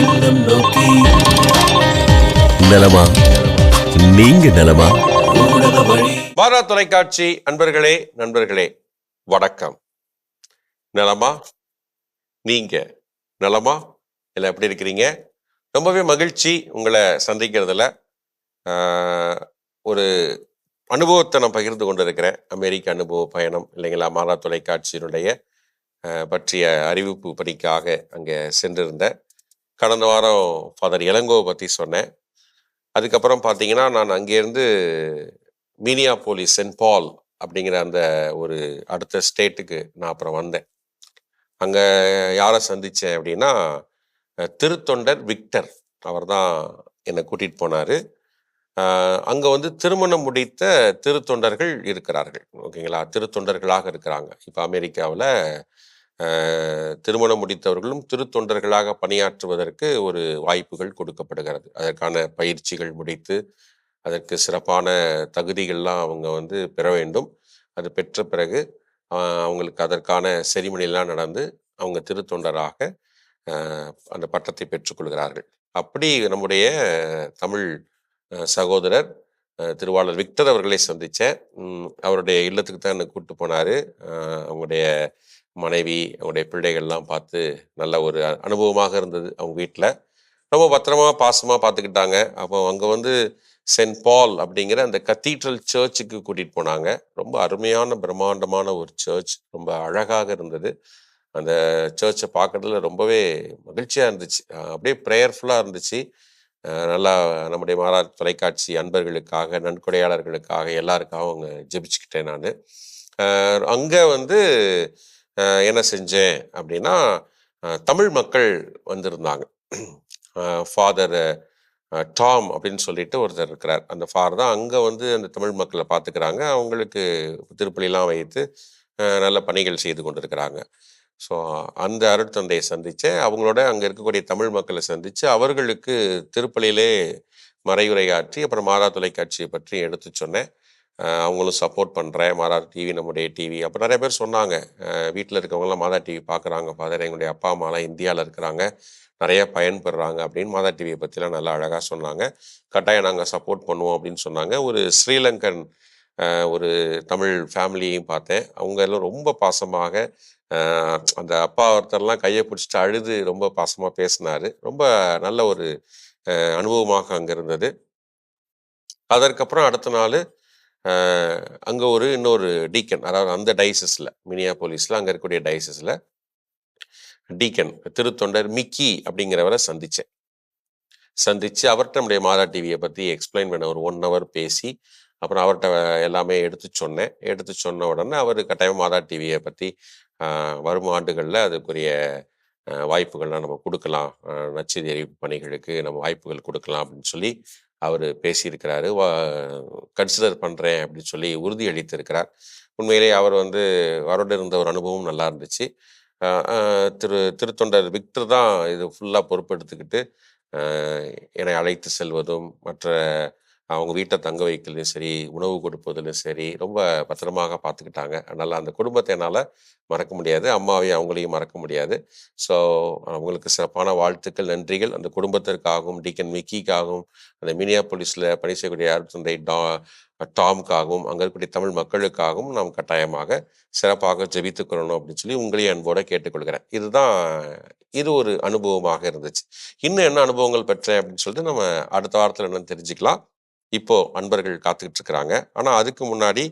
இல்லம் நோக்கி. நலமா? நீங்க நலமா? பாரா தொலைக்காட்சி அன்பர்களே நண்பர்களே வணக்கம். நலமா? நீங்க நலமா? எல்லாம் எப்படி இருக்கிறீங்க? ரொம்பவே மகிழ்ச்சி உங்களை சந்திக்கிறதுல. ஆஹ், ஒரு அனுபவத்தை நான் பகிர்ந்து கொண்டிருக்கிறேன். அமெரிக்க அனுபவ பயணம் இல்லைங்களா? மாறா தொலைக்காட்சியினுடைய பற்றிய அறிவிப்பு பணிக்காக அங்கே சென்றிருந்தேன். கடந்த வாரம் ஃபாதர் இளங்கோவை பற்றி சொன்னேன். அதுக்கப்புறம் பார்த்தீங்கன்னா நான் அங்கேருந்து மீனியா போலீஸ் சென்ட் பால் அப்படிங்கிற அந்த ஒரு அடுத்த ஸ்டேட்டுக்கு நான் அப்புறம் வந்தேன். அங்கே யாரை சந்தித்தேன் அப்படின்னா திருத்தொண்டர் விக்டர் அவர் தான் என்னை கூட்டிகிட்டு போனார். அங்கே வந்து திருமணம் முடித்த திருத்தொண்டர்கள் இருக்கிறார்கள். ஓகேங்களா? திருத்தொண்டர்களாக இருக்கிறாங்க. இப்போ அமெரிக்காவில் திருமணம் முடித்தவர்களும் திருத்தொண்டர்களாக பணியாற்றுவதற்கு ஒரு வாய்ப்புகள் கொடுக்கப்படுகிறது. அதற்கான பயிற்சிகள் முடித்து அதற்கு சிறப்பான தகுதிகள்லாம் அவங்க வந்து பெற வேண்டும். அது பெற்ற பிறகு அவங்களுக்கு அதற்கான செரிமனிலாம் நடந்து அவங்க திருத்தொண்டராக அந்த பட்டத்தை பெற்றுக்கொள்கிறார்கள். அப்படி நம்முடைய தமிழ் சகோதரர் திருவாளர் விக்டர் அவர்களை சந்தித்தேன் அவருடைய இல்லத்துக்கு தான் என்னை கூப்பிட்டு போனார். அவங்களுடைய மனைவி அவங்களுடைய பிள்ளைகள்லாம் பார்த்து நல்ல ஒரு அனுபவமாக இருந்தது அவங்க வீட்டில் ரொம்ப பத்திரமா பாசமாக பார்த்துக்கிட்டாங்க. அப்போ அங்கே வந்து சென்ட் பால் அப்படிங்கிற அந்த கத்தீட்ரல் சர்ச்சுக்கு கூட்டிகிட்டு போனாங்க. ரொம்ப அருமையான பிரம்மாண்டமான ஒரு சர்ச். ரொம்ப அழகாக இருந்தது. அந்த சர்ச்சை பார்க்கறதுல ரொம்பவே மகிழ்ச்சியாக இருந்துச்சு. அப்படியே ப்ரேயர்ஃபுல்லாக இருந்துச்சு. நல்லா நம்முடைய மாறா தொலைக்காட்சி அன்பர்களுக்காக நன்கொடையாளர்களுக்காக எல்லாருக்காகவும் அங்கே ஜெபிச்சுக்கிட்டேன் நான். அங்கே வந்து என்ன செஞ்சேன் அப்படின்னா தமிழ் மக்கள் வந்திருந்தாங்க. ஃபாதர் டாம் அப்படின்னு சொல்லிட்டு ஒருத்தர் இருக்கிறார். அந்த ஃபாதர் தான் அங்கே வந்து அந்த தமிழ் மக்களை பார்த்துக்கிறாங்க. அவங்களுக்கு திருப்பலிலாம் வைத்து நல்ல பணிகள் செய்து கொண்டிருக்கிறாங்க. ஸோ அந்த அருட்தந்தையை சந்தித்தேன் அவங்களோட அங்கே இருக்கக்கூடிய தமிழ் மக்களை சந்தித்து அவர்களுக்கு திருப்பலியிலே மறையுரையாற்றி அப்புறம் மாதா தொலைக்காட்சியை பற்றி எடுத்து சொன்னேன். அவங்களும் சப்போர்ட் பண்ணுறேன் மாதா டிவி நம்முடைய டிவி அப்போ நிறைய பேர் சொன்னாங்க. வீட்டில் இருக்கவங்களாம் மாதா டிவி பார்க்குறாங்க ஃபாதர் எங்களுடைய அப்பா அம்மாலாம் இந்தியாவில் இருக்கிறாங்க. நிறைய பயன்பெறுறாங்க அப்படின்னு மாதா டிவியை பற்றிலாம் நல்லா அழகாக சொன்னாங்க. கட்டாயம் நாங்கள் சப்போர்ட் பண்ணுவோம் அப்படின்னு சொன்னாங்க. ஒரு ஸ்ரீலங்கன் ஒரு தமிழ் ஃபேமிலியையும் பார்த்தேன். அவங்க எல்லாம் ரொம்ப பாசமாக அந்த அப்பா ஒருத்தர்லாம் கையை பிடிச்சிட்டு அழுது ரொம்ப பாசமாக பேசினாரு. ரொம்ப நல்ல ஒரு அனுபவமாக அங்கே இருந்தது. அதற்கப்புறம் அடுத்த நாள் அங்கே ஒரு இன்னொரு டீக்கன் அதாவது அந்த டைசஸில் மினியா போலீஸில் அங்கே இருக்கக்கூடிய டைசஸில் டீக்கன் திருத்தொண்டர் மிக்கி அப்படிங்கிறவரை சந்தித்தேன் சந்தித்து அவர்கிட்ட நம்முடைய மாதா டிவியை பற்றி எக்ஸ்பிளைன் பண்ண ஒரு ஒன் ஹவர் பேசி அப்புறம் அவர்கிட்ட எல்லாமே எடுத்து சொன்னேன். எடுத்து சொன்ன உடனே அவர் கட்டாயம் மாதா டிவியை பற்றி வரும் ஆண்டுகளில் அதுக்குரிய வாய்ப்புகள்லாம் நம்ம கொடுக்கலாம். நச்சு பணிகளுக்கு நம்ம வாய்ப்புகள் கொடுக்கலாம் அப்படின்னு சொல்லி அவர் பேசியிருக்கிறாரு. வா கன்சிடர் பண்ணுறேன் அப்படின்னு சொல்லி உறுதி அளித்திருக்கிறார். உண்மையிலேயே அவர் வந்து அவரோட இருந்த ஒரு அனுபவம் நல்லா இருந்துச்சு. திரு திருத்தொண்டர் விக்டர் தான் இது ஃபுல்லாக பொறுப்பெடுத்துக்கிட்டு என்னை அழைத்து செல்வதும் மற்ற அவங்க வீட்டை தங்க வைக்கலையும் சரி உணவு கொடுப்பதிலும் சரி ரொம்ப பத்திரமாக பார்த்துக்கிட்டாங்க. அதனால் அந்த குடும்பத்தை என்னால் மறக்க முடியாது. அம்மாவையும் அவங்களையும் மறக்க முடியாது. ஸோ அவங்களுக்கு சிறப்பான வாழ்த்துக்கள் நன்றிகள். அந்த குடும்பத்திற்காகவும் டிகன் மிக்கிக்காகவும் அந்த மினியா போலீஸில் பணி செய்யக்கூடிய தந்தை டா டாம்காகவும் அங்கே இருக்கக்கூடிய தமிழ் மக்களுக்காகவும் நாம் கட்டாயமாக சிறப்பாக ஜெபித்துக்கிறணும் அப்படின்னு சொல்லி உங்களையும் அன்போடு கேட்டுக்கொள்கிறேன். இதுதான் இது ஒரு அனுபவமாக இருந்துச்சு. இன்னும் என்ன அனுபவங்கள் பெற்றேன் அப்படின்னு சொல்லிட்டு நம்ம அடுத்த வாரத்தில் என்னன்னு தெரிஞ்சுக்கலாம். இப்போ அன்பர்கள் காத்துக்கிட்டு இருக்கிறாங்க ஆனால் அதுக்கு முன்னாடி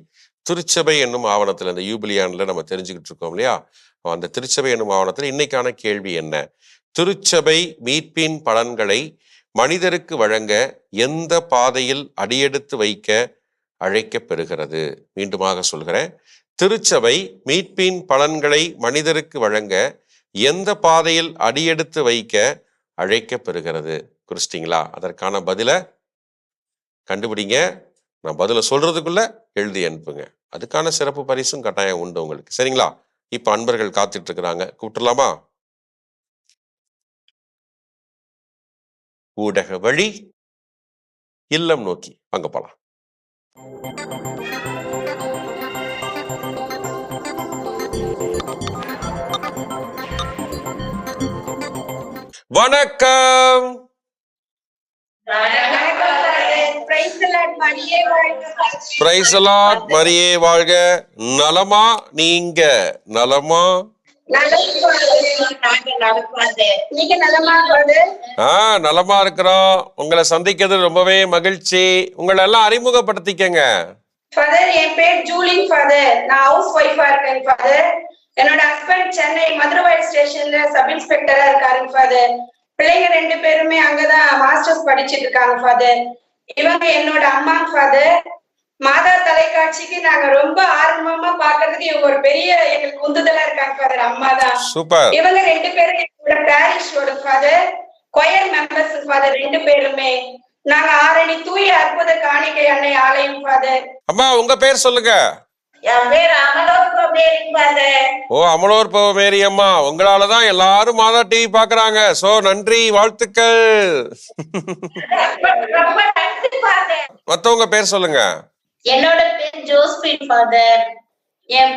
திருச்சபை என்னும் ஆவணத்தில் அந்த யூபிலியான்ல நம்ம தெரிஞ்சுக்கிட்டு இருக்கோம் இல்லையா? அந்த திருச்சபை என்னும் ஆவணத்தில் இன்னைக்கான கேள்வி என்ன? திருச்சபை மீட்பின் பலன்களை மனிதருக்கு வழங்க எந்த பாதையில் அடியெடுத்து வைக்க அழைக்கப்பெறுகிறது மீண்டுமாக சொல்கிறேன். திருச்சபை மீட்பின் பலன்களை மனிதருக்கு வழங்க எந்த பாதையில் அடியெடுத்து வைக்க அழைக்கப்பெறுகிறது குறிச்சிட்டிங்களா அதற்கான பதிலை கண்டுபிடிங்க. நான் பதிலை சொல்றதுக்குள்ள எழுதி அனுப்புங்க. அதுக்கான சிறப்பு பரிசும் கட்டாயம் உண்டு உங்களுக்கு. சரிங்களா? இப்ப அன்பர்கள் காத்துட்டு இருக்கிறாங்க கூப்பிட்டுலாமா ஊடக வழி இல்லம் நோக்கி. அங்க போலாம். வணக்கம். பிரைஸ் அலாட் மரியே வாழ்க நலமா நீங்க? நலமா? நலமா இருக்கிறோம். உங்களை சந்திக்கிறது ரொம்பவே மகிழ்ச்சி. உங்களை எல்லாம் அறிமுகப்படுத்திக்கங்க. ஃபாதர் என் பேர் ஜூலின் ஃபாதர் நான் ஹவுஸ் ஒய்ஃபா இருக்கேன் ஃபாதர் என்னோட ஹஸ்பண்ட் சென்னை மதுரவாய் ஸ்டேஷன்ல சப் இன்ஸ்பெக்டரா இருக்காருங்க ஃபாதர் பிள்ளைங்க ரெண்டு பேருமே அங்கதான் மாஸ்டர்ஸ் படிச்சிட்டு இருக்காங்க ஃபாதர் இவங்க என்னோட அம்மா ஃபாதர் மாதா தொலைக்காட்சிக்கு நாங்க ரொம்ப ஆர்வமா பாக்குறதுக்கு இவங்க ஒரு பெரிய எங்களுக்கு உந்துதலா இருக்காங்க ஃபாதர் அம்மா தான். சூப்பர். இவங்க ரெண்டு பேரும் எங்களோட பேரிஷோட ஃபாதர் கொயர் மெம்பர்ஸ் ஃபாதர் ரெண்டு பேருமே. நாங்க ஆரணி தூய அற்புத காணிக்கை அன்னை ஆலயம் ஃபாதர் அம்மா உங்க பேர் சொல்லுங்க. ஓ அமலோர் பவமேரி அம்மா உங்களால தான் எல்லாரும் மாதா டிவி பாக்குறாங்க. சோ நன்றி வாழ்த்துக்கள். மத்தவங்க பேர் சொல்லுங்க. என்னோட பேர் ஜோஸ்பின் ஃபாதர் என்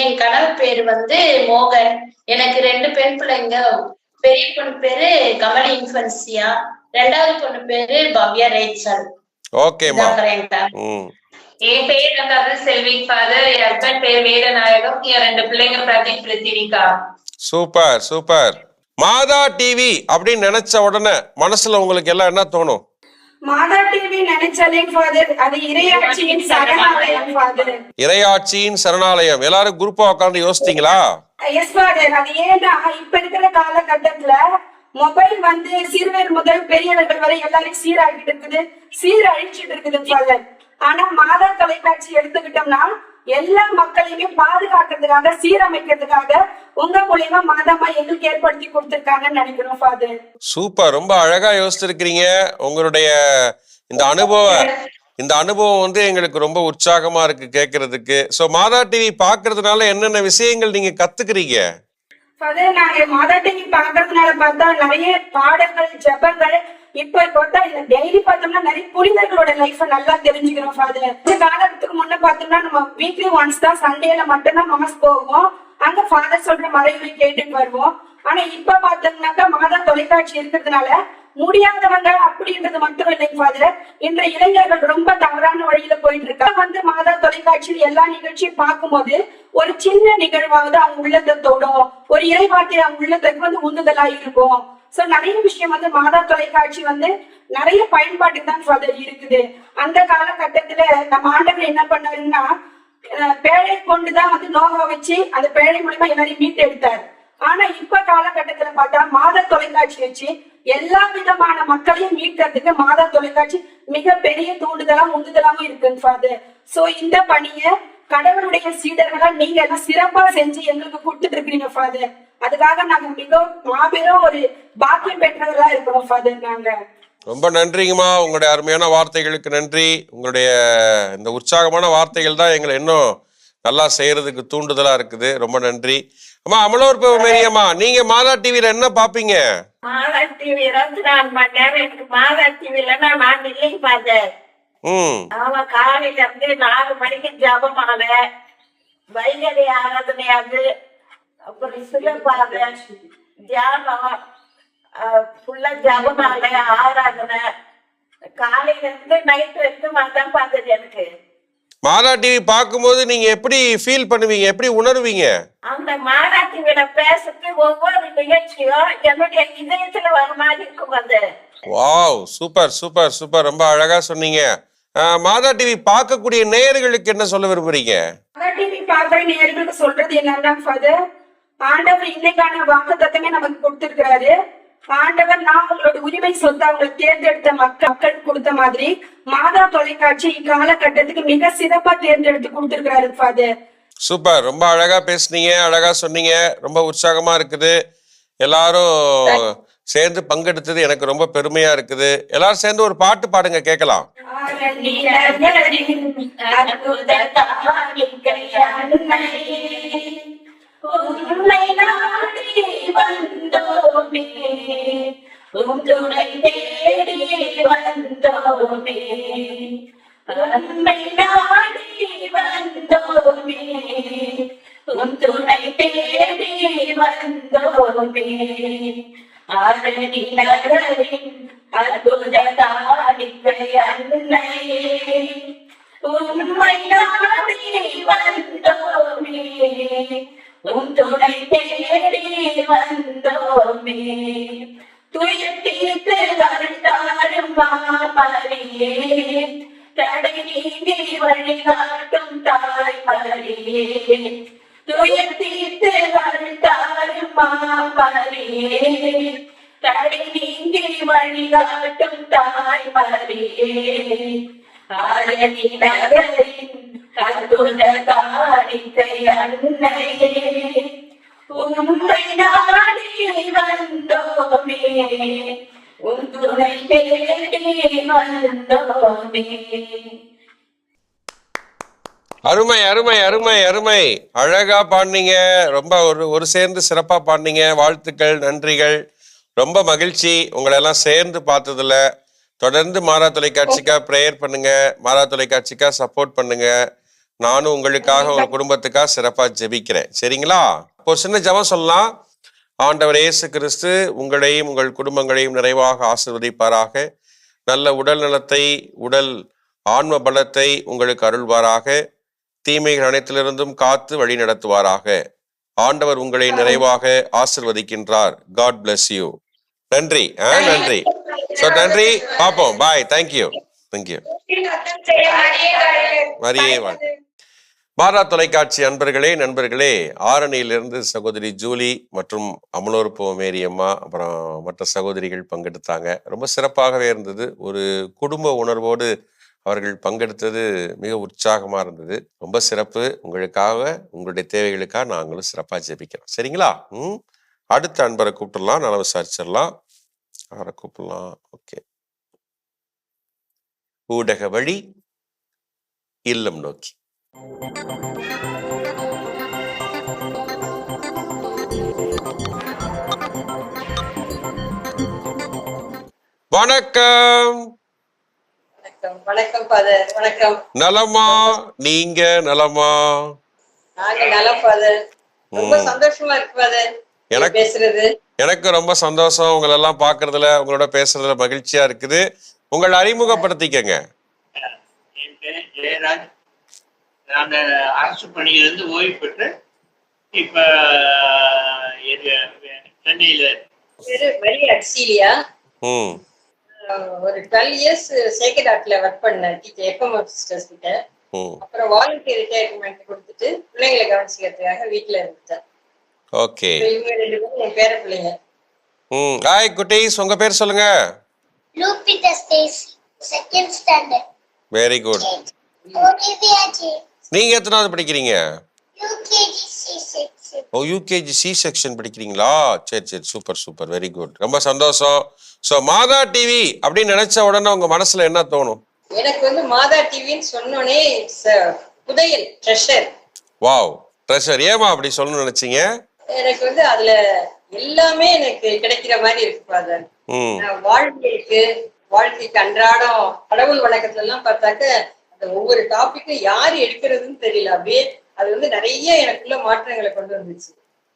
என் கணவர் பேர் வந்து மோகன். எனக்கு ரெண்டு பெண் பிள்ளைங்க. பெரிய பொண்ணு பேரு கமலி இன்ஃபன்சியா. ரெண்டாவது பொண்ணு பேரு பவ்யா ரேச்சல். இதாங்க என் பேர் வந்து அது செல்வி ஃபாதர் என் ஹஸ்பண்ட் பேர் வேதநாயகம் என் ரெண்டு பிள்ளைங்க Pradeep Prithivika. Super super. Matha TV அப்படின்னு நினைச்ச உடனே மனசுல உங்களுக்கு எல்லாம் என்ன தோணும்? மாதா டிவி நினைச்சாலே ஃபாதர் அது இறையாட்சியின் சரணாலயம் ஃபாதர் இறையாட்சியின் சரணாலயம். எல்லாரும் குரூப்பா உட்கார்ந்து யோசித்தீங்களா எஸ் ஃபாதர் அது ஏன்னா இப்ப இருக்கிற காலகட்டத்துல மொபைல் வந்து சிறுவர் முதல் பெரியவர்கள் வரை எல்லாரையும் சீராக்கிட்டு இருக்குது. சீரழிச்சிட்டு இருக்குது ஃபாதர் ஆனா மாதா தொலைக்காட்சி எடுத்துக்கிட்டோம்னா எல்லா மக்களையுமே பாதுகாக்கிறதுக்காக சீரமைக்கிறதுக்காக உங்க மூலியமா மாதாமா எங்களுக்கு ஏற்படுத்தி கொடுத்திருக்காங்கன்னு நினைக்கிறோம் ஃபாதர் சூப்பர். ரொம்ப அழகா யோசிச்சிருக்கிறீங்க. உங்களுடைய இந்த அனுபவம் இந்த அனுபவம் வந்து எங்களுக்கு ரொம்ப உற்சாகமா இருக்கு கேட்கறதுக்கு சோ மாதா டிவி பாக்குறதுனால என்னென்ன விஷயங்கள் நீங்க கத்துக்கிறீங்க? நாங்க மாதா டிவி பாக்குறதுனால பார்த்தா நிறைய பாடங்கள் ஜெபங்கள் இப்ப பார்த்தா இந்த டெய்லி பார்த்தோம்னா நிறைய புனிதர்களோட லைஃப் நல்லா தெரிஞ்சுக்கிறோம் ஃபாதர் இந்த காலத்துக்கு முன்ன பார்த்தோம்னா நம்ம வீக்லி ஒன்ஸ் தான் சண்டேல மட்டும்தான் மாஸ் போவோம். அங்க ஃபாதர் சொல்ற மறைவுரை கேட்டுட்டு வருவோம். ஆனா இப்ப பார்த்தோம்னாக்கா மாதா தொலைக்காட்சி இருக்கிறதுனால முடியாதவங்க அப்படின்றது மட்டும் இல்லைங்க ஃபாதர் இன்றைய இளைஞர்கள் ரொம்ப தவறான வழியில போயிட்டு இருக்காங்க. வந்து மாதா தொலைக்காட்சியில் எல்லா நிகழ்ச்சியும் பார்க்கும்போது ஒரு சின்ன நிகழ்வாவது அவங்க உள்ளத்தை தொடும். ஒரு இறைவார்த்தை அவங்க உள்ளத்துக்கு வந்து உந்துதலா இருக்கும். சார் நிறைய விஷயம் வந்து மாதா தொலைக்காட்சி வந்து நிறைய பயன்பாட்டுக்கு தான் ஃபாதர் இருக்குது. அந்த காலகட்டத்துல நம்ம ஆண்டவர் என்ன பண்ணாருன்னா பேழை கொண்டுதான் வந்து நோகா வச்சு அந்த பேழை மூலியமா எல்லாரையும் மீட்டு எடுத்தார். ஆனா இப்ப காலகட்டத்துல பார்த்தா மாதா தொலைக்காட்சி வச்சு எல்லா விதமான மக்களையும் மீட்கிறதுக்கு மாதா தொலைக்காட்சி மிக பெரிய தூண்டுதலா உந்துதலாவும் இருக்குங்க ஃபாதர் சோ இந்த பணியை கடவுளுடைய சீடர்களா நீங்க எல்லாம் சிறப்பா செஞ்சு எங்களுக்கு கொடுத்துட்டு இருக்கிறீங்க ஃபாதர் அதுக்காக நாங்க மிகவும் மாபெரும் ஒரு பாக்கியம் பெற்றவர்களா இருக்கிறோம் ஃபாதர் நாங்க. ரொம்ப நன்றிங்கம்மா. உங்களுடைய அருமையான வார்த்தைகளுக்கு நன்றி. உங்களுடைய இந்த உற்சாகமான வார்த்தைகள் தான் எங்களை இன்னும் நல்லா செய்யறதுக்கு தூண்டுதலா இருக்குது. ரொம்ப நன்றி. அம்மா அமலோர் மேரியம்மா நீங்க மாதா டிவில என்ன பாப்பீங்க? மாதா டிவி இருபத்தி நாலு மணி நேரம் மாதா டிவில நான் இல்லைங்க பார்த்தேன் ஆமா காலையில இருந்து நாலு மணிக்கு ஜபமால வைகரி ஆராதனை அது அப்புறம் சிலப்பாத தியானம் ஃபுல்லா ஜபமால ஆராதனை. காலையில இருந்து நைட் வரைக்கும் அதான் பார்த்தது எனக்கு. மாதா டிவி பார்க்கும்போது நீங்க எப்படி ஃபீல் பண்ணுவீங்க? எப்படி உணர்வீங்க? அந்த மாதா டிவியில பேசுறது ஒவ்வொரு நிகழ்ச்சியும் என்னுடைய இதயத்துல வர மாதிரி இருக்கும் அது. வாவ் சூப்பர் சூப்பர் சூப்பர் ரொம்ப அழகா சொன்னீங்க. மாதா டிவி பார்க்கக்கூடிய நேயர்களுக்கு என்ன சொல்ல விரும்புறீங்க? மாதா டிவி பாக்குற நேர்களுக்கு சொல்றது என்னன்னா ஃபாதர் ஆண்டவர் இன்னைக்கான வாக்கு தத்தமே நமக்கு கொடுத்திருக்கிறாரு. ஆண்டவர் நான் உங்களோட உரிமை அவங்க தேர்ந்தெடுத்த மக்கள் மக்கள் கொடுத்த மாதிரி மாதா தொலைக்காட்சி இக்காலகட்டத்துக்கு மிக சிறப்பா தேர்ந்தெடுத்து கொடுத்திருக்கிறாரு ஃபாதர் சூப்பர் ரொம்ப அழகா பேசுனீங்க அழகா சொன்னீங்க. ரொம்ப உற்சாகமா இருக்குது. எல்லாரும் சேர்ந்து பங்கெடுத்தது எனக்கு ரொம்ப பெருமையா இருக்குது. எல்லாரும் சேர்ந்து ஒரு பாட்டு பாடுங்க கேட்கலாம். உண்மை நாடி வந்தோமே உந்துணை தேடி வந்தோமே உண்மை நாடி வந்தோமே உந்துணை தேடி வந்தோமே ஆரணி நகரின் அற்புத காணிக்கை அன்னை உண்மை நாடி வந்தோமே. உன் தேடி வந்தோமே. துய தீர்த்து வருத்தாரும் மாமரியே தடை நீங்கி வழிகாட்டும் தாய் மரியே துய தீர்த்து வருத்தாரும் மாமரியே தடை நீங்கி வழிகாட்டும் தாய் மரியே ஆரணி நகரின் அற்புத அன்னையே உண்மை நாடி வந்தோமே உன் துணை தேடி வந்தோமே அருமை அருமை அருமை அருமை. அழகா பாடினீங்க. ரொம்ப ஒரு ஒரு சேர்ந்து சிறப்பா பாடினீங்க. வாழ்த்துக்கள் நன்றிகள். ரொம்ப மகிழ்ச்சி. உங்களை எல்லாம் சேர்ந்து பார்த்ததுல. தொடர்ந்து மாறா தொலைக்காட்சிக்கா ப்ரேயர் பண்ணுங்க. மாறா தொலைக்காட்சிக்கா சப்போர்ட் பண்ணுங்க. நானும் உங்களுக்காக உங்க குடும்பத்துக்காக சிறப்பா ஜெபிக்கிறேன். சரிங்களா? ஒரு சின்ன ஜபம் சொல்லலாம். ஆண்டவர் இயேசு கிறிஸ்து உங்களையும் உங்கள் குடும்பங்களையும் நிறைவாக ஆசிர்வதிப்பாராக. நல்ல உடல் நலத்தை உடல் ஆன்ம பலத்தை உங்களுக்கு அருள்வாராக. தீமைகள் அனைத்திலிருந்தும் காத்து வழி நடத்துவாராக. ஆண்டவர் உங்களை நிறைவாக ஆசிர்வதிக்கின்றார். காட் பிளஸ் யூ நன்றி. ஆ நன்றி. ஸோ நன்றி. பார்ப்போம். பாய் தேங்க்யூ தேங்க்யூ மரியே வாழ்க. பாரா தொலைக்காட்சி அன்பர்களே நண்பர்களே ஆரணியிலிருந்து சகோதரி ஜூலி மற்றும் அமலோர் மேரியம்மா அப்புறம் மற்ற சகோதரிகள் பங்கெடுத்தாங்க. ரொம்ப சிறப்பாகவே இருந்தது. ஒரு குடும்ப உணர்வோடு அவர்கள் பங்கெடுத்தது மிக உற்சாகமாக இருந்தது. ரொம்ப சிறப்பு. உங்களுக்காக உங்களுடைய தேவைகளுக்காக நாங்களும் சிறப்பாக ஜெபிக்கிறோம். சரிங்களா? ம்? அடுத்த அன்பரை கூப்பிடலாம். நல விசாரிச்சிடலாம் அவரை கூப்பிடலாம். ஓகே. ஊடக வழி இல்லம் நோக்கி. வணக்கம். வணக்கம். வணக்கம் நலமா? நீங்க நலமா? எனக்கு- எனக்கு ரொம்ப சந்தோஷம். உங்களை எல்லாம் பார்க்கறதுல உங்களோட பேசுறதுல மகிழ்ச்சியா இருக்குது. உங்களை அறிமுகப்படுத்திக்கங்க. நான் அரசு பணியிலிருந்து ஓய்வு பெற்று இப்ப சென்னையில மரி அட்சீலியா ஒரு டுவெல் இயர்ஸ் சேக்கட் ஆர்ட்ல ஒர்க் பண்ணேன் டீச்சர் எஃப்எம் சிஸ்டர்ஸ் கிட்ட. ம். அப்புறம் வாலண்டியர் ரிட்டையர்மெண்ட் கொடுத்துட்டு பிள்ளைங்களை கவனிச்சுக்கிறதுக்காக வீட்டுல இருந்துட்டேன். ஓகே. இவங்க ரெண்டு பேரும் என் பேர பிள்ளைங்க. ம். ஹாய் குட்டீஸ் உங்க பேர் சொல்லுங்க. Lupita Stacy, second standard. Very good J, நீங்க எத்தனாவது படிக்கிறீங்க? UKG C6. Oh UKG C section படிக்கிறீங்களா? சரி சரி. Super super. வெரி குட் ரொம்ப சந்தோஷம். ஸோ மாதா டிவி அப்படின்னு நினைச்ச உடனே உங்க மனசுல என்ன தோணும்? எனக்கு வந்து மாதா டிவின்னு புதையல் ட்ரெஷர் வாவ் ட்ரெஷர் ஏமா அப்படி சொல்லணும்னு நினைச்சீங்க? எனக்கு வந்து அதுல எல்லாமே எனக்கு கிடைக்கிற மாதிரி இருக்கு ஃபாதர் வாழ்க்கைக்கு வாழ்க்கைக்கு அன்றாடம் கடவுள் வணக்கத்துல எல்லாம் பார்த்தாக்க அந்த ஒவ்வொரு டாபிக்கும் யார் எடுக்கிறதுன்னு தெரியல. அப்படியே அது வந்து நிறைய எனக்குள்ள மாற்றங்களை கொண்டு வந்துச்சு.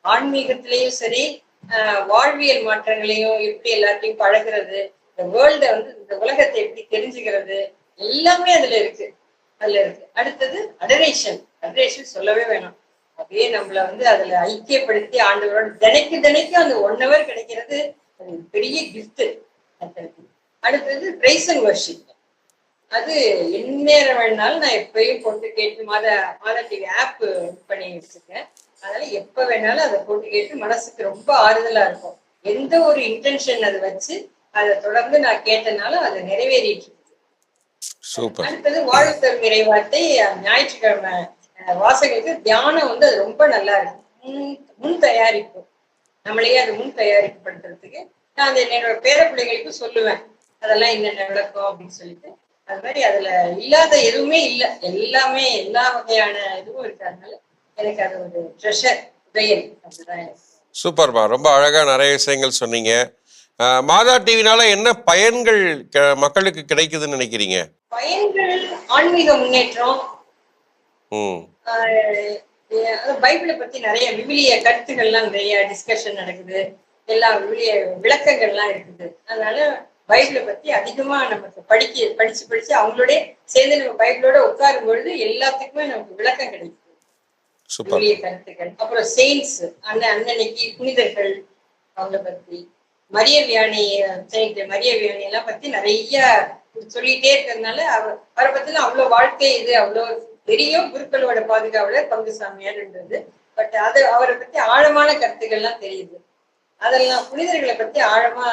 ஆன்மீகத்திலையும் சரி ஆஹ் வாழ்வியல் மாற்றங்களையும் எப்படி எல்லாத்தையும் பழகுறது இந்த வேர்ல்ட வந்து இந்த உலகத்தை எப்படி தெரிஞ்சுக்கிறது எல்லாமே அதுல இருக்கு. அதுல இருக்கு. அடுத்தது அடரேஷன் அடரேஷன் சொல்லவே வேணாம். அப்படியே நம்மள வந்து அதுல ஐக்கியப்படுத்தி ஆண்டவரோட தினைக்கு தினைக்கும் அந்த ஒன் ஹவர் கிடைக்கிறது அது பெரிய கிஃப்ட் அடுத்தது பிரைஸ் அண்ட் வர்ஷிப் அது எந்நேரம் வேணாலும் நான் எப்பயும் போட்டு கேட்டு மாத மாத டிவி ஆப் பண்ணி வச்சிருக்கேன். அதனால எப்ப வேணாலும் அதை போட்டு கேட்டு மனசுக்கு ரொம்ப ஆறுதலா இருக்கும். எந்த ஒரு இன்டென்ஷன் அதை வச்சு அதை தொடர்ந்து நான் கேட்டனாலும் அது நிறைவேறிட்டு சூப்பர். அடுத்தது வாழ்த்தல் நிறைவார்த்தை ஞாயிற்றுக்கிழமை அஹ், வாசகர்களுக்கு தியானம் வந்து அது ரொம்ப நல்லா இருக்கும். முன் முன் தயாரிப்பு. நம்மளையே அது முன் தயாரிப்பு பண்றதுக்கு நான் அந்த என்னோட பேர பிள்ளைங்களுக்கு சொல்லுவேன். அதெல்லாம் என்னென்ன விளக்கம் அப்படின்னு சொல்லிட்டு. அது மாதிரி அதுல இல்லாத எதுவுமே இல்லை. எல்லாமே எல்லா வகையான இதுவும் இருக்கிறதுனால எனக்கு அது ஒரு ட்ரெஷர் எனக்கு. சூப்பர்மா ரொம்ப அழகா நிறைய விஷயங்கள் சொன்னீங்க. மாதா டிவினால என்ன பயன்கள் மக்களுக்கு கிடைக்குதுன்னு நினைக்கிறீங்க? பயன்கள் ஆன்மீக முன்னேற்றம். பைபிளை பத்தி நிறைய விவிலிய கருத்துக்கள்லாம் நிறைய டிஸ்கஷன் நடக்குது. எல்லா விவிலிய விளக்கங்கள்லாம் இருக்குது. அதனால பைபிளை பத்தி அதிகமா நமக்கு படிக்க படிச்சு படிச்சு அவங்களோட சேர்ந்து நம்ம பைபிளோட உட்காரும் பொழுது எல்லாத்துக்குமே நமக்கு விளக்கம் விவிலிய கருத்துக்கள். அப்புறம் செயின்ஸ் அண்ணன் அன்னன்னைக்கு புனிதர்கள் அவங்கள பத்தி. Maria Vianney saint Maria Vianney எல்லாம் பத்தி நிறைய சொல்லிட்டே இருக்கிறதுனால அவர் அவரை பத்தின அவ்வளவு வாழ்க்கை இது அவ்வளவு பெரிய குருக்களோட பாதுகாவலர் பங்கு சாமியார்ன்றது பட் அது அவரை பத்தி ஆழமான கருத்துக்கள்லாம் தெரியுது. அதெல்லாம் புனிதர்களை பத்தி ஆழமா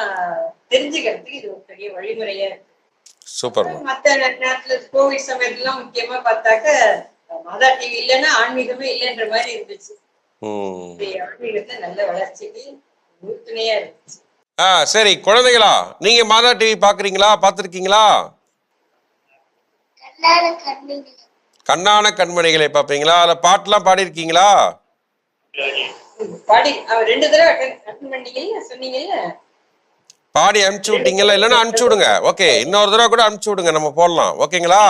தெரிஞ்சுக்கிறதுக்கு இது ஒரு பெரிய வழிமுறையா. சூப்பர்மா மத்த நேரத்துல கோவிட் சமயத்துலாம் முக்கியமா பார்த்தாக்க மாதா டிவி இல்லைன்னா ஆன்மீகமே இல்லைன்ற மாதிரி இருந்துச்சு. ஆன்மீகத்துல நல்ல வளர்ச்சிக்கு உறுதுணையா இருந்துச்சு. ஆ சரி குழந்தைகளா நீங்க மாதா டிவி பாக்குறீங்களா? கண்ணுங்க கண்ணான கண்மணிகளை பார்ப்பீங்களா அதில் பாட்டுலாம் பாடியிருக்கீங்களா பாடி அவர் ரெண்டு தடவை அட்டன் பண்ணீங்கல்ல சொன்னீங்கல்ல? பாடி அனுப்பிச்சு விட்டீங்களா இல்லைன்னா அனுப்பிச்சு விடுங்க. ஓகே இன்னொரு தடவை கூட அனுப்பிச்சு விடுங்க. நம்ம போடலாம். ஓகேங்களா?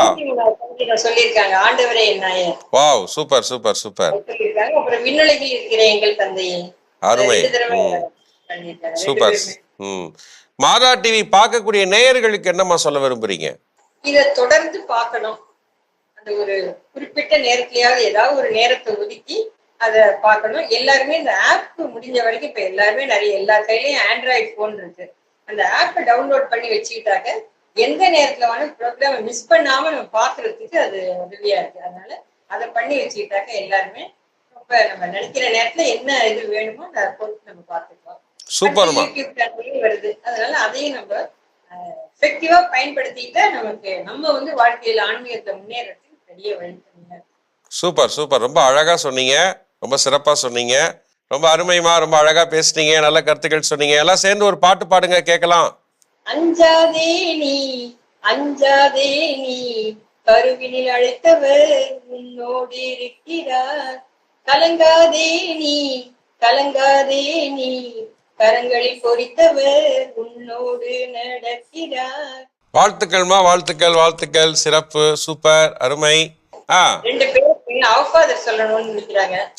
சொல்லியிருக்காங்க. ஆண்டவரே என்னாய. Wow super super super. அப்புறம் விண்ணுலகில் இருக்கிற எங்கள் தந்தையே. அருமை. சூப்பர். ம். மாதா டிவி பார்க்கக்கூடிய நேயர்களுக்கு என்னம்மா சொல்ல விரும்புறீங்க? இத தொடர்ந்து பார்க்கணும். அந்த ஒரு குறிப்பிட்ட நேரத்திலேயாவது ஏதாவது ஒரு நேரத்தை ஒதுக்கி அதை பார்க்கணும். எல்லாருமே இந்த ஆப் முடிஞ்ச வரைக்கும் இப்ப எல்லாருமே நிறைய எல்லா கையிலயும் ஆண்ட்ராய்டு போன் இருக்கு. அந்த ஆப்பை டவுன்லோட் பண்ணி வச்சுக்கிட்டாக்க எந்த நேரத்துல வேணும் ப்ரோக்ராம் மிஸ் பண்ணாம நம்ம பாக்குறதுக்கு அது உதவியா இருக்கு. அதனால அதை பண்ணி வச்சுக்கிட்டாக்க எல்லாருமே ரொம்ப நம்ம நினைக்கிற நேரத்துல என்ன இது வேணுமோ அதை போட்டு நம்ம பார்த்துக்கலாம். சூப்பர்மா? வருது. அதனால அதையும் நம்ம எஃபெக்டிவா பயன்படுத்திக்கிட்டா நமக்கு நம்ம வந்து வாழ்க்கையில ஆன்மீகத்தை முன்னேறதுக்கு பெரிய வழி சூப்பர் சூப்பர். ரொம்ப அழகா சொன்னீங்க. ரொம்ப சிறப்பா சொன்னீங்க. ரொம்ப அருமைமா ரொம்ப அழகா பேசுனீங்க நல்ல கருத்துக்கள் சொன்னீங்க. எல்லாம் சேர்ந்து ஒரு பாட்டு பாடுங்க கேட்கலாம். அஞ்சாதே நீ அஞ்சாதே நீ கருவினில் அழைத்தவர் உன்னோடு இருக்கிறார். கலங்காதே நீ கலங்காதே நீ கரங்களில் பொறித்தவர் உன்னோடு நடக்கிறார். வாழ்த்துக்கள்மா வாழ்த்துக்கள் வாழ்த்துக்கள். சிறப்பு சூப்பர் அருமை. ஆ. ரெண்டு நினைக்கிறாங்க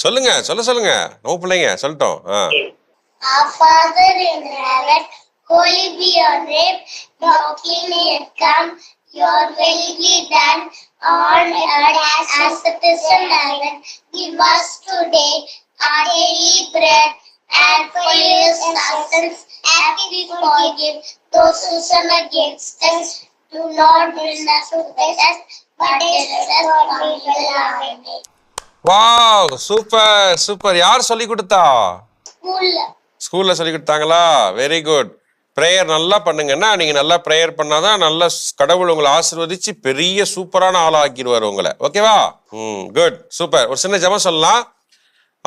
சொல்லுங்க சொல்ல சொல்லுங்க நம்ம பிள்ளைங்க சொல்லட்டும் holy be your name. Your kingdom come, your will be done on earth as it is in heaven. Give us today our daily bread and forgive us our sins as we forgive those who sin against us. Do not bring us to test, wow super super. யார் சொல்லி கொடுத்தா. ஸ்கூல்ல. சொல்லி கொடுத்தாங்களா? Very good prayer நல்லா பண்ணுங்கன்னா நீங்க நல்லா ப்ரேயர் பண்ணாதான் நல்ல கடவுள் உங்களை ஆசீர்வதிச்சு பெரிய சூப்பரான ஆளா ஆக்கிடுவார் உங்களை. ஓகேவா? ம் குட் சூப்பர். ஒரு சின்ன ஜெபம் சொல்லலாம்.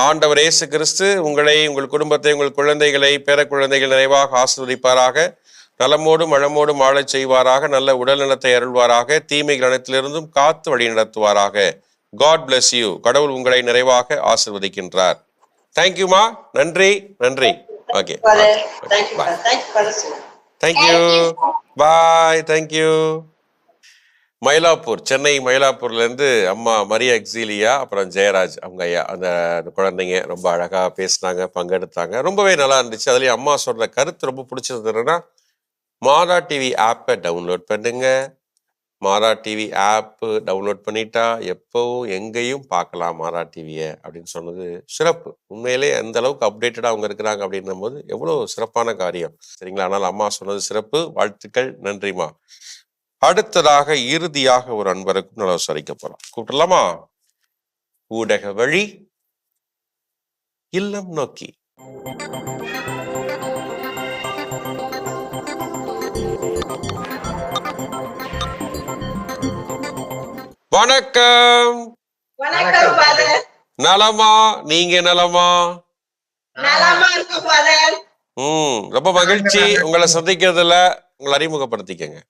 ஆண்டவர் இயேசு கிறிஸ்து உங்களை உங்கள் குடும்பத்தை உங்கள் குழந்தைகளை பேர குழந்தைகள் நிறைவாக ஆசீர்வதிப்பாராக. நலமோடும் வளமோடும் வாழச் செய்வாராக நல்ல உடல் நலத்தை அருள்வாராக தீமைகள் அனைத்திலிருந்தும் காத்து வழி நடத்துவாராக. காட் bless யூ கடவுள் உங்களை நிறைவாக ஆசீர்வதிக்கின்றார். தேங்க்யூமா நன்றி நன்றி. Okay thank you bye thank you Mylapore Chennai மயிலாப்பூர்ல இருந்து அம்மா மரியா எக்ஸீலியா அப்புறம் ஜெயராஜ் அவங்க ஐயா அந்த அந்த குழந்தைங்க ரொம்ப அழகா பேசினாங்க பங்கெடுத்தாங்க. ரொம்பவே நல்லா இருந்துச்சு. அதுலயும் அம்மா சொல்ற கருத்து ரொம்ப பிடிச்சது என்னன்னா மாதா டிவி ஆப்பை டவுன்லோட் பண்ணுங்க. மாதா டிவி ஆப்பு டவுன்லோட் பண்ணிட்டா எப்பவும் எங்கேயும் பார்க்கலாம் மாதா டிவியை அப்படின்னு சொன்னது சிறப்பு. உண்மையிலே எந்த அளவுக்கு அப்டேட்டடாக அவங்க இருக்கிறாங்க அப்படின்னும் போது எவ்வளோ சிறப்பான காரியம். சரிங்களா? ஆனால் அம்மா சொன்னது சிறப்பு. வாழ்த்துக்கள். நன்றிம்மா. அடுத்ததாக இறுதியாக ஒரு அன்பருக்கும் நல்லா விசாரிக்க போகிறோம் கூப்பிடலாமா? ஊடக வழி இல்லம் நோக்கி. வணக்கம். வணக்கம் நலமா? நீங்க நலமா? நலமா இருக்கும் ஃபாதர் ம் ரொம்ப மகிழ்ச்சி. உங்களை சந்திக்கிறதுல உங்களை அறிமுகப்படுத்திக்கங்க.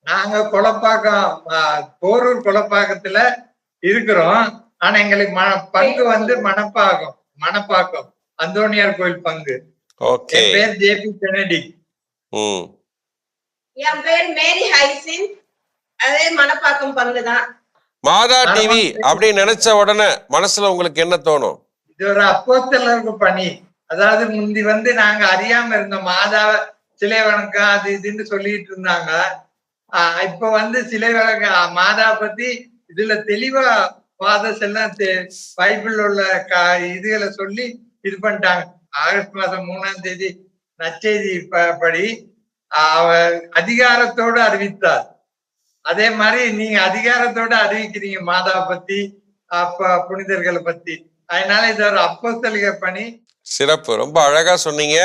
நாங்க குளப்பாக்கம் ஆ, போரூர் குளப்பாக்கத்துல இருக்கிறோம். ஆனா எங்களுக்கு ம பங்கு வந்து மணப்பாக்கம் மணப்பாக்கம் அந்தோனியார் கோயில் பங்கு. ஓகே. என் பேர் ஜே பி பெனடிக் ம். என் பேர் மேரி ஹைசின். அதே மணப்பாக்கம் பங்குதான். மாதா டிவி அப்படின்னு நினைச்ச உடனே மனசுல உங்களுக்கு என்ன தோணும்? இது ஒரு அப்போஸ்தலருக்கு பணி. அதாவது முந்தி வந்து நாங்க அறியாம இருந்தோம் மாதா சிலை வணக்கம் அது இதுன்னு சொல்லிட்டு இருந்தாங்க. இப்ப வந்து சிலை வணக்கம் மாதா பத்தி இதுல தெளிவா ஃபாதர்ஸ் எல்லாம் பைபிள் உள்ள க இதுகளை சொல்லி இது பண்ணிட்டாங்க. ஆகஸ்ட் மாசம் மூணாம் தேதி நற்செய்தி ப- படி அவர் அதிகாரத்தோடு அறிவித்தார். அதே மாதிரி நீங்க அதிகாரத்தோட அறிவிக்கிறீங்க மாதா பத்தி அப்ப புனிதர்களை பத்தி. அதனால இது ஒரு அப்போஸ்தலிக பணி. சிறப்பு. ரொம்ப அழகா சொன்னீங்க.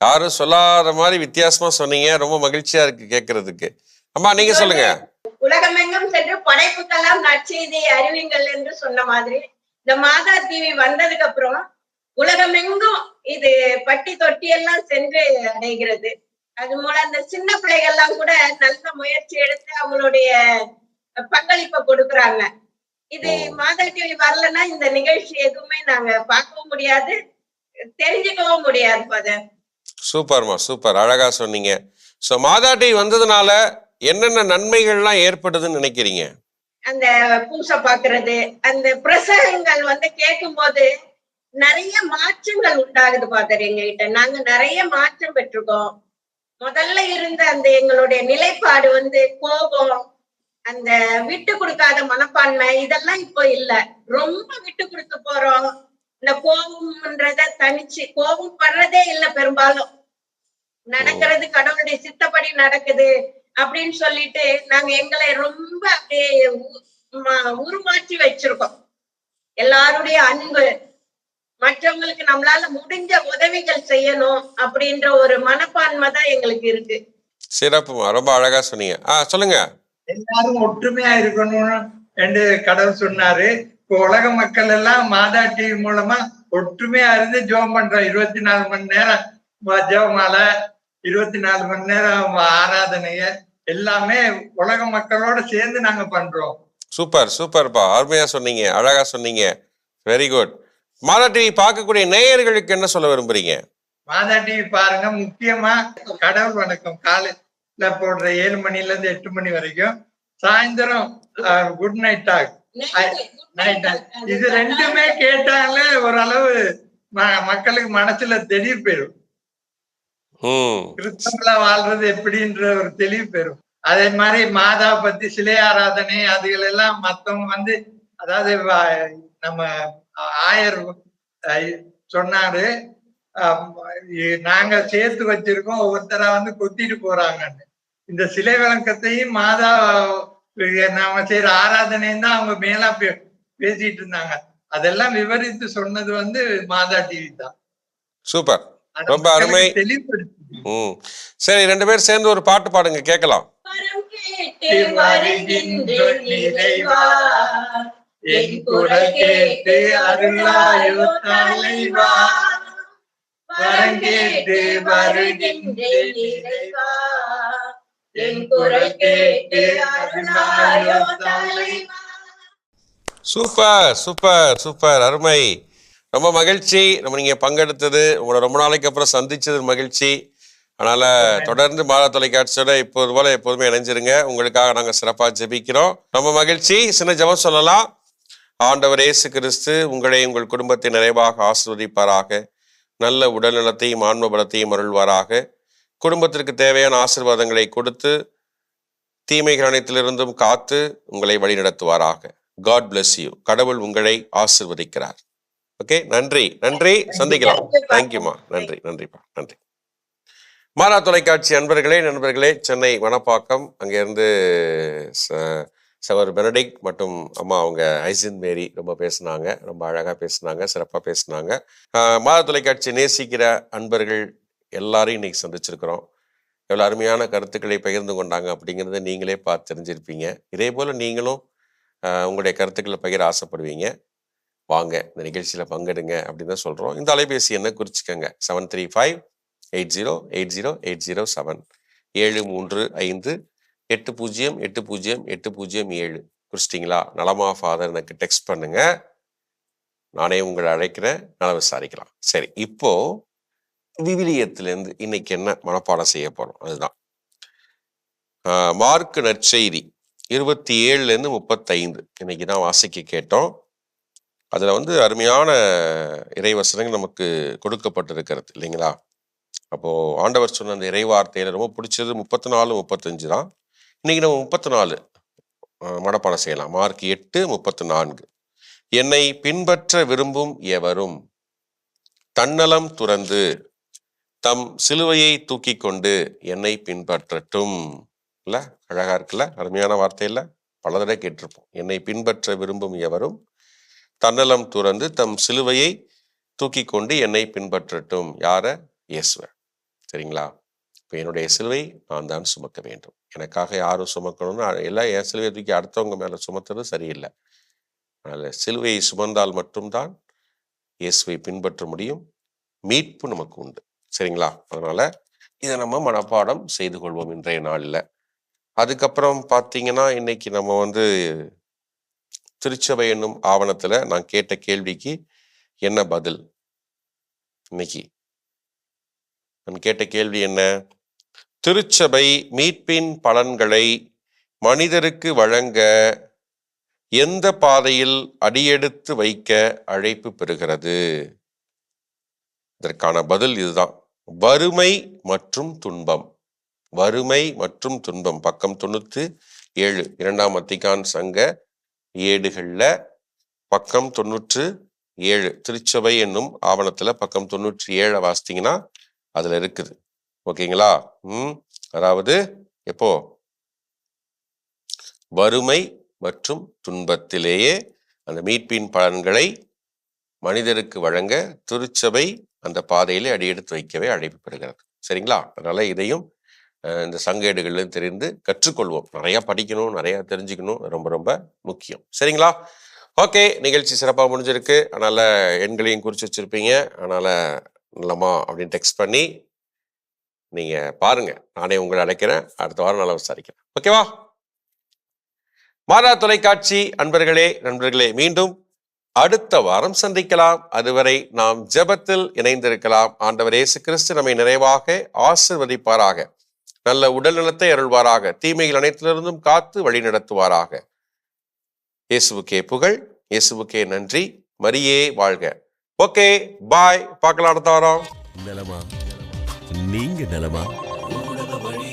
யாரும் சொல்லாத மாதிரி வித்தியாசமா சொன்னீங்க. ரொம்ப மகிழ்ச்சியா இருக்கு கேட்கறதுக்கு அம்மா நீங்க சொல்லுங்க. உலகமெங்கும் சென்று படைப்புக்கெல்லாம் நற்செய்தி அறிவிங்கள் என்று சொன்ன மாதிரி இந்த மாதா டிவி வந்ததுக்கு அப்புறம் உலகமெங்கும் இது பட்டி தொட்டி எல்லாம் சென்று அடைகிறது. அது மூலம் இந்த சின்ன பிள்ளைகள்லாம் கூட நல்ல முயற்சி எடுத்து அவங்களுடைய பங்களிப்பை கொடுக்கறாங்க. இது. மாதா டிவி வரலன்னா இந்த நிகழ்ச்சி எதுவுமே நாங்க பார்க்கவும் முடியாது தெரிஞ்சுக்கவும் முடியாது ஃபாதர். சூப்பர்மா சூப்பர். அழகா சொன்னீங்க. ஸோ மாதா டிவி வந்ததுனால என்னென்ன நன்மைகள்லாம் ஏற்படுதுன்னு நினைக்கிறீங்க? அந்த பூசை பாக்குறது அந்த பிரசங்கங்கள் வந்து கேட்கும்போது நிறைய மாற்றங்கள் உண்டாகுது பாத்தர் எங்ககிட்ட. நாங்க நிறைய மாற்றம் பெற்றிருக்கோம். முதல்ல இருந்த அந்த எங்களுடைய நிலைப்பாடு வந்து கோபம் அந்த விட்டு கொடுக்காத மனப்பான்மை இதெல்லாம் இப்போ இல்ல. ரொம்ப விட்டு கொடுத்து போறோம். இந்த கோபம்ன்றத தனிச்சு கோபம் படுறதே இல்ல பெரும்பாலும். நடக்கிறது கடவுளுடைய சித்தப்படி நடக்குது அப்படின்னு சொல்லிட்டு நாங்க எங்களை ரொம்ப அப்படியே உருமாற்றி வச்சிருக்கோம். எல்லாருடைய அன்பு மற்றவங்களுக்கு நம்மளால முடிஞ்ச உதவிகள் செய்யணும் அப்படின்ற ஒரு மனப்பான்மை தான் எங்களுக்கு இருக்கு. சிறப்புமா ரொம்ப அழகா சொன்னீங்க. ஆ சொல்லுங்க. எல்லாரும் ஒற்றுமையா இருக்கணும்னு என்று கடவுள் சொன்னாரு. இப்போ உலக மக்கள் எல்லாம் மாதா டிவி மூலமா ஒற்றுமையா இருந்து ஜெபம் பண்றோம். இருபத்தி நாலு மணி நேரம் ஜெபமாலை இருபத்தி நாலு மணி நேரம் ஆராதனைய எல்லாமே உலக மக்களோட சேர்ந்து நாங்க பண்றோம். சூப்பர் சூப்பர்ப்பா. அருமையா சொன்னீங்க அழகா சொன்னீங்க. வெரி குட் மாதா டிவி பார்க்கக்கூடிய நேயர்களுக்கு என்ன சொல்ல விரும்புறீங்க? மாதா டிவி பாருங்க முக்கியமா கடவுள் வணக்கம். காலையில போடுற ஏழு மணில இருந்து எட்டு மணி வரைக்கும் சாயந்தரம் குட் நைட் டாக் நைட் இது ரெண்டுமே கேட்டாலே ஓரளவு ம- மக்களுக்கு மனசுல தெளிவு பெறும். கிறிஸ்தவங்களா வாழ்றது எப்படின்ற ஒரு தெளிவு பெறும். அதே மாதிரி மாதா பத்தி சிலை ஆராதனை அதுகள் எல்லாம் மத்தவங்க வந்து அதாவது நம்ம ஆயர் சொன்னாரு நாங்க சேர்த்து வச்சிருக்கோம் ஒவ்வொருத்தரா வந்து கொத்திட்டு போறாங்கன்னு. இந்த சிலை விளக்கத்தையும் மாதா நாம செய்யற ஆராதனையும் தான் அவங்க மேலா பே- பேசிட்டு இருந்தாங்க. அதெல்லாம் விவரித்து சொன்னது வந்து மாதா டிவி தான். சூப்பர். ரொம்ப அருமை. ம். சரி ரெண்டு பேரும் சேர்ந்து ஒரு பாட்டு பாடுங்க கேட்கலாம். வருகின்றேன் என் குரல் கேட்டு அருளாயோ தலைவா வரம் கேட்டு வருகின்றேன் என் குரல் கேட்டு அருளாயோ தலைவா சூப்பர் சூப்பர் சூப்பர். அருமை. ரொம்ப மகிழ்ச்சி. நம்ம நீங்க பங்கெடுத்தது உங்களை ரொம்ப நாளைக்கு அப்புறம் சந்திச்சது மகிழ்ச்சி. அதனால தொடர்ந்து மாதா தொலைக்காட்சியோட இப்போது போல எப்போதுமே இணைஞ்சிருங்க. உங்களுக்காக நாங்கள் சிறப்பாக ஜெபிக்கிறோம். ரொம்ப மகிழ்ச்சி. சின்ன ஜபம் சொல்லலாம். ஆண்டவர் இயேசு கிறிஸ்து உங்களை உங்கள் குடும்பத்தை நிறைவாக ஆசிர்வதிப்பாராக. நல்ல உடல்நலத்தையும் ஆன்ம பலத்தையும் அருள்வாராக. குடும்பத்திற்கு தேவையான ஆசீர்வாதங்களை கொடுத்து தீமைகள் அனைத்திலிருந்தும் காத்து உங்களை வழிநடத்துவாராக. காட் பிளஸ் யூ கடவுள் உங்களை ஆசிர்வதிக்கிறார். ஓகே நன்றி. நன்றி. சந்திக்கலாம். தேங்க்யூமா நன்றி. நன்றிப்பா நன்றி. மாறா தொலைக்காட்சி அன்பர்களே நண்பர்களே சென்னை வனப்பாக்கம். அங்கேருந்து சவர் பெனடிக் மற்றும் அம்மா அவங்க ஐசின் மேரி ரொம்ப பேசுனாங்க ரொம்ப அழகாக பேசுனாங்க சிறப்பாக பேசினாங்க. மாத தொலைக்காட்சி நேசிக்கிற அன்பர்கள் எல்லாரையும் இன்றைக்கி சந்திச்சிருக்கிறோம். எவ்வளோ அருமையான கருத்துக்களை பகிர்ந்து கொண்டாங்க அப்படிங்கிறத நீங்களே பார்த்து தெரிஞ்சிருப்பீங்க. இதே போல் நீங்களும் உங்களுடைய கருத்துக்களை பகிர ஆசைப்படுவீங்க. வாங்க இந்த நிகழ்ச்சியில் பங்கெடுங்க அப்படின்னு தான் சொல்கிறோம் இந்த அலைபேசி எண்ணை குறிச்சிக்கோங்க. Seven three five eight zero eight zero eight zero seven ஏழு மூன்று ஐந்து எட்டு பூஜ்ஜியம் எட்டு பூஜ்ஜியம் எட்டு பூஜ்ஜியம் ஏழு. குறிச்சிட்டிங்களா நலமா ஃபாதர் எனக்கு டெக்ஸ்ட் பண்ணுங்க. நானே உங்களை அழைக்கிறேன். நல விசாரிக்கலாம். சரி இப்போ விவிலியத்திலேருந்து இன்னைக்கு என்ன மனப்பாடம் செய்ய போறோம்? அதுதான். மார்க் நற்செய்தி இருபத்தி ஏழுலேருந்து முப்பத்தைந்து. இன்னைக்கு தான் வாசிக்க கேட்டோம். அதில் வந்து அருமையான இறைவசனங்கள் நமக்கு கொடுக்கப்பட்டிருக்கிறது இல்லைங்களா? அப்போது ஆண்டவர் சொன்ன அந்த இறைவார்த்தையில் ரொம்ப பிடிச்சது முப்பத்தி நாலு முப்பத்தஞ்சு தான். இன்னைக்கு நம்ம முப்பத்தி நாலு மனப்பாடம் செய்யலாம். மார்க் எட்டு முப்பத்தி நான்கு என்னை பின்பற்ற விரும்பும் எவரும்? தன்னலம் துறந்து தம் சிலுவையை தூக்கி கொண்டு என்னை பின்பற்றட்டும். இல்லை? அழகா இருக்குல்ல? அருமையான வார்த்தையில் பல தடவை கேட்டிருப்போம். என்னை பின்பற்ற விரும்பும் எவரும்? தன்னலம் துறந்து தம் சிலுவையை தூக்கி கொண்டு என்னை பின்பற்றட்டும். யார? இயேசுவ. சரிங்களா? இப்போ என்னுடைய சிலுவை நான் தான் சுமக்க வேண்டும். எனக்காக யாரும் சுமக்கணும்னு எல்லாம் என் சிலுவையை தூக்கி அடுத்தவங்க மேலே சுமத்துறது சரியில்லை. அதனால் சிலுவையை சுமந்தால் மட்டும்தான் இயேசுவை பின்பற்ற முடியும். மீட்பு நமக்கு உண்டு. சரிங்களா? அதனால் இதை நம்ம மனப்பாடம் செய்து கொள்வோம் இன்றைய நாளில். அதுக்கப்புறம் பார்த்தீங்கன்னா இன்னைக்கு நம்ம வந்து திருச்சபை என்னும் ஆவணத்தில் நான் கேட்ட கேள்விக்கு என்ன பதில் இன்னைக்கு? நான் கேட்ட கேள்வி என்ன? திருச்சபை மீட்பின் பலன்களை மனிதருக்கு வழங்க எந்த பாதையில் அடியெடுத்து வைக்க அழைப்பு பெறுகிறது? இதற்கான பதில் இதுதான். வறுமை மற்றும் துன்பம். வறுமை மற்றும் துன்பம். பக்கம் தொண்ணூத்து ஏழு. இரண்டாம் அத்திகான் சங்க ஏடுகளில் பக்கம் தொண்ணூற்று ஏழு. திருச்சபை என்னும் ஆவணத்தில் பக்கம் தொண்ணூற்றி ஏழை வாசித்தீங்கன்னா அதில் இருக்குது. ஓகேங்களா? ம் அதாவது எப்போ? வறுமை மற்றும் துன்பத்திலேயே அந்த மீட்பின் பலன்களை மனிதருக்கு வழங்க திருச்சபை அந்த பாதையிலே அடியெடுத்து வைக்கவே அழைப்பு பெறுகிறது. சரிங்களா? அதனால இதையும் இந்த சங்கேடுகளிலும் தெரிந்து கற்றுக்கொள்வோம். நிறைய படிக்கணும் நிறைய தெரிஞ்சுக்கணும். ரொம்ப ரொம்ப முக்கியம். சரிங்களா? ஓகே நிகழ்ச்சி சிறப்பாக முடிஞ்சிருக்கு. அதனால எண்களையும் குறிச்சு வச்சிருப்பீங்க. அதனால நல்லமா அப்படின்னு டெக்ஸ்ட் பண்ணி நீங்க பாருங்க. நானே உங்களை அழைக்கிறேன். அடுத்த வாரம் நல்லா விசாரிக்கிறேன். ஓகேவா மாதா தொலைக்காட்சி அன்பர்களே நண்பர்களே மீண்டும் அடுத்த வாரம் சந்திக்கலாம். அதுவரை நாம் ஜெபத்தில் இணைந்திருக்கலாம். ஆண்டவர் இயேசு கிறிஸ்து நம்மை நிறைவாக ஆசிர்வதிப்பாராக. நல்ல உடல் நலத்தை அருள்வாராக. தீமைகள் அனைத்திலிருந்தும் காத்து வழி நடத்துவாராக. இயேசுவுக்கே புகழ் இயேசுவுக்கே நன்றி. மரியே வாழ்க. ஓகே பாய் பார்க்கலாம் அடுத்த வாரம். நிலமா? நீங்க நலமா? ஊடக வழி